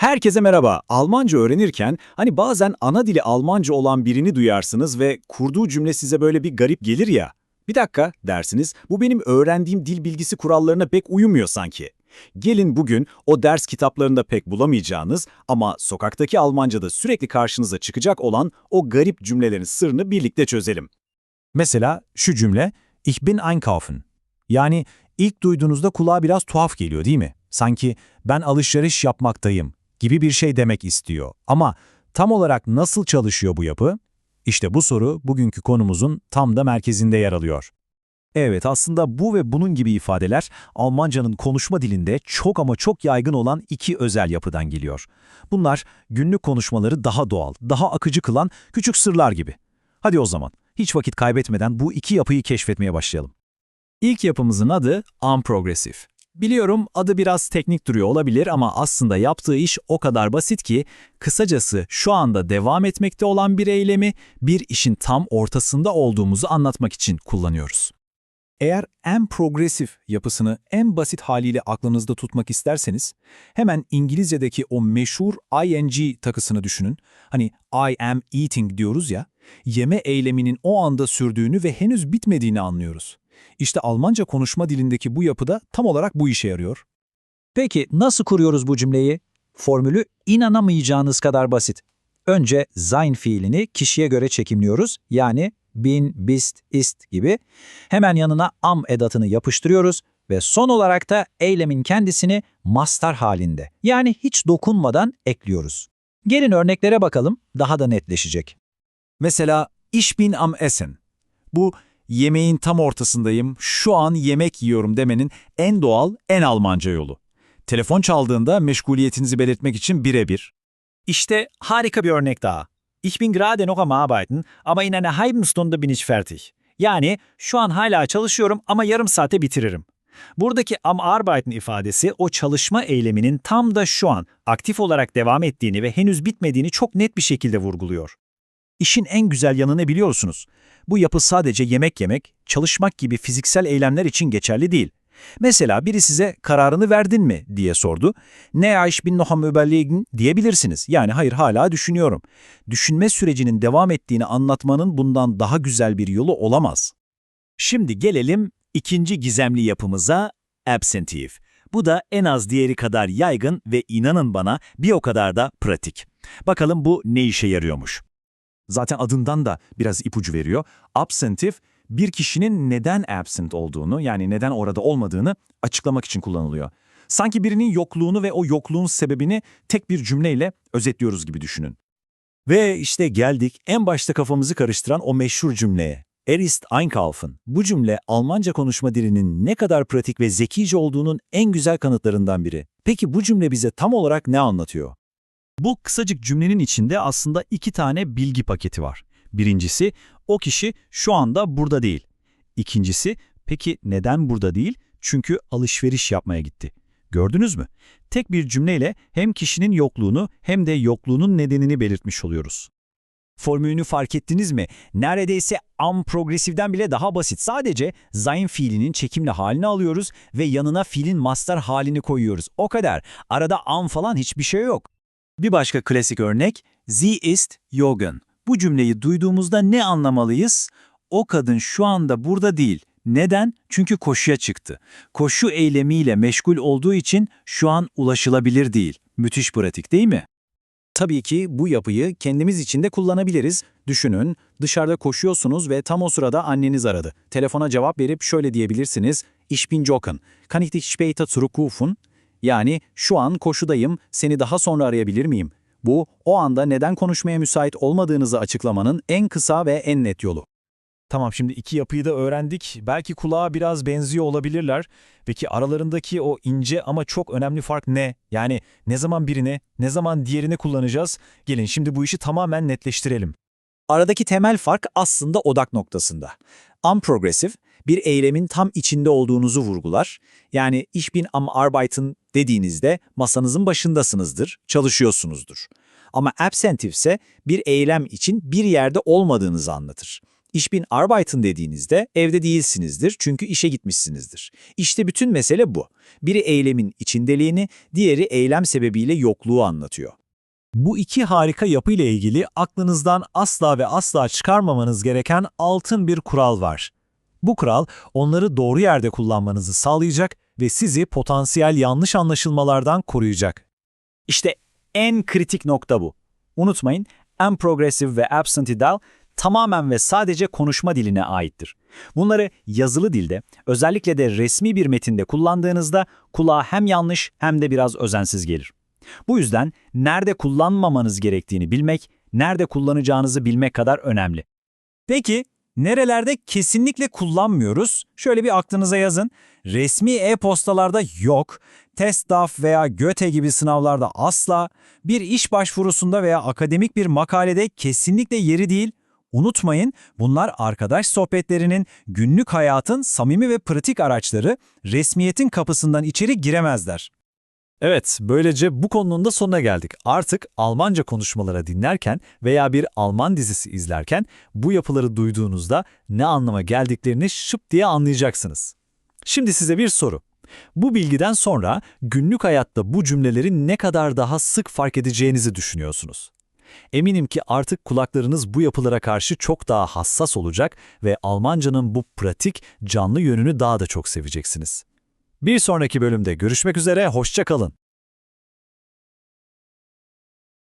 Herkese merhaba. Almanca öğrenirken hani bazen ana dili Almanca olan birini duyarsınız ve kurduğu cümle size böyle bir garip gelir ya. Bir dakika dersiniz, bu benim öğrendiğim dil bilgisi kurallarına pek uyumuyor sanki. Gelin bugün o ders kitaplarında pek bulamayacağınız ama sokaktaki Almanca'da sürekli karşınıza çıkacak olan o garip cümlelerin sırrını birlikte çözelim. Mesela şu cümle, Ich bin einkaufen. Yani ilk duyduğunuzda kulağa biraz tuhaf geliyor değil mi? Sanki ben alışveriş yapmaktayım gibi bir şey demek istiyor. Ama tam olarak nasıl çalışıyor bu yapı? İşte bu soru bugünkü konumuzun tam da merkezinde yer alıyor. Evet, aslında bu ve bunun gibi ifadeler Almancanın konuşma dilinde çok ama çok yaygın olan iki özel yapıdan geliyor. Bunlar günlük konuşmaları daha doğal, daha akıcı kılan küçük sırlar gibi. Hadi o zaman hiç vakit kaybetmeden bu iki yapıyı keşfetmeye başlayalım. İlk yapımızın adı unprogressive. Biliyorum adı biraz teknik duruyor olabilir ama aslında yaptığı iş o kadar basit ki kısacası şu anda devam etmekte olan bir eylemi bir işin tam ortasında olduğumuzu anlatmak için kullanıyoruz. Eğer en progresif yapısını en basit haliyle aklınızda tutmak isterseniz, hemen İngilizce'deki o meşhur ing takısını düşünün. Hani I am eating diyoruz ya, yeme eyleminin o anda sürdüğünü ve henüz bitmediğini anlıyoruz. İşte Almanca konuşma dilindeki bu yapıda tam olarak bu işe yarıyor. Peki nasıl kuruyoruz bu cümleyi? Formülü inanamayacağınız kadar basit. Önce sein fiilini kişiye göre çekimliyoruz. Yani bin, bist, ist gibi. Hemen yanına am edatını yapıştırıyoruz ve son olarak da eylemin kendisini mastar halinde yani hiç dokunmadan ekliyoruz. Gelin örneklere bakalım daha da netleşecek. Mesela ich bin am Essen. Bu yemeğin tam ortasındayım, şu an yemek yiyorum demenin en doğal, en Almanca yolu. Telefon çaldığında meşguliyetinizi belirtmek için birebir. İşte harika bir örnek daha. Ich bin gerade noch am Arbeiten, aber in einer halben Stunde bin ich fertig. Yani şu an hala çalışıyorum ama yarım saate bitiririm. Buradaki am arbeiten ifadesi o çalışma eyleminin tam da şu an aktif olarak devam ettiğini ve henüz bitmediğini çok net bir şekilde vurguluyor. İşin en güzel yanı ne biliyorsunuz? Bu yapı sadece yemek yemek, çalışmak gibi fiziksel eylemler için geçerli değil. Mesela biri size kararını verdin mi diye sordu. Ne ich bin noch am überlegen diyebilirsiniz. Yani hayır hala düşünüyorum. Düşünme sürecinin devam ettiğini anlatmanın bundan daha güzel bir yolu olamaz. Şimdi gelelim ikinci gizemli yapımıza absentive. Bu da en az diğeri kadar yaygın ve inanın bana bir o kadar da pratik. Bakalım bu ne işe yarıyormuş. Zaten adından da biraz ipucu veriyor. Absentive, bir kişinin neden absent olduğunu, yani neden orada olmadığını açıklamak için kullanılıyor. Sanki birinin yokluğunu ve o yokluğun sebebini tek bir cümleyle özetliyoruz gibi düşünün. Ve işte geldik en başta kafamızı karıştıran o meşhur cümleye. Er ist einkaufen. Bu cümle Almanca konuşma dilinin ne kadar pratik ve zekice olduğunun en güzel kanıtlarından biri. Peki bu cümle bize tam olarak ne anlatıyor? Bu kısacık cümlenin içinde aslında iki tane bilgi paketi var. Birincisi, o kişi şu anda burada değil. İkincisi, peki neden burada değil? Çünkü alışveriş yapmaya gitti. Gördünüz mü? Tek bir cümleyle hem kişinin yokluğunu hem de yokluğunun nedenini belirtmiş oluyoruz. Formülünü fark ettiniz mi? Neredeyse am progresiften bile daha basit. Sadece sein fiilinin çekimli halini alıyoruz ve yanına fiilin master halini koyuyoruz. O kadar. Arada am falan hiçbir şey yok. Bir başka klasik örnek, sie ist joggen. Bu cümleyi duyduğumuzda ne anlamalıyız? O kadın şu anda burada değil. Neden? Çünkü koşuya çıktı. Koşu eylemiyle meşgul olduğu için şu an ulaşılabilir değil. Müthiş pratik değil mi? Tabii ki bu yapıyı kendimiz için de kullanabiliriz. Düşünün, dışarıda koşuyorsunuz ve tam o sırada anneniz aradı. Telefona cevap verip şöyle diyebilirsiniz. Ich bin joggen. Kann ich dich später zurückrufen? Yani şu an koşudayım, seni daha sonra arayabilir miyim? Bu, o anda neden konuşmaya müsait olmadığınızı açıklamanın en kısa ve en net yolu. Tamam şimdi iki yapıyı da öğrendik. Belki kulağa biraz benziyor olabilirler. Peki aralarındaki o ince ama çok önemli fark ne? Yani ne zaman birini, ne zaman diğerini kullanacağız? Gelin şimdi bu işi tamamen netleştirelim. Aradaki temel fark aslında odak noktasında. Unprogressive, bir eylemin tam içinde olduğunuzu vurgular. Yani ich bin am Arbeiten dediğinizde masanızın başındasınızdır, çalışıyorsunuzdur. Ama absentive ise bir eylem için bir yerde olmadığınızı anlatır. Ich bin arbeiten dediğinizde evde değilsinizdir çünkü işe gitmişsinizdir. İşte bütün mesele bu. Biri eylemin içindeliğini, diğeri eylem sebebiyle yokluğu anlatıyor. Bu iki harika yapı ile ilgili aklınızdan asla ve asla çıkarmamanız gereken altın bir kural var. Bu kural onları doğru yerde kullanmanızı sağlayacak ve sizi potansiyel yanlış anlaşılmalardan koruyacak. İşte en kritik nokta bu. Unutmayın, en progressive ve absentee tamamen ve sadece konuşma diline aittir. Bunları yazılı dilde, özellikle de resmi bir metinde kullandığınızda kulağa hem yanlış hem de biraz özensiz gelir. Bu yüzden nerede kullanmamanız gerektiğini bilmek, nerede kullanacağınızı bilmek kadar önemli. Peki, nerelerde kesinlikle kullanmıyoruz? Şöyle bir aklınıza yazın. Resmi e-postalarda yok, TESDAF veya GÖTE gibi sınavlarda asla, bir iş başvurusunda veya akademik bir makalede kesinlikle yeri değil. Unutmayın, bunlar arkadaş sohbetlerinin, günlük hayatın samimi ve pratik araçları, resmiyetin kapısından içeri giremezler. Evet, böylece bu konunun da sonuna geldik. Artık Almanca konuşmalara dinlerken veya bir Alman dizisi izlerken bu yapıları duyduğunuzda ne anlama geldiklerini şıp diye anlayacaksınız. Şimdi size bir soru. Bu bilgiden sonra günlük hayatta bu cümleleri ne kadar daha sık fark edeceğinizi düşünüyorsunuz. Eminim ki artık kulaklarınız bu yapılara karşı çok daha hassas olacak ve Almancanın bu pratik, canlı yönünü daha da çok seveceksiniz. Bir sonraki bölümde görüşmek üzere, hoşça kalın.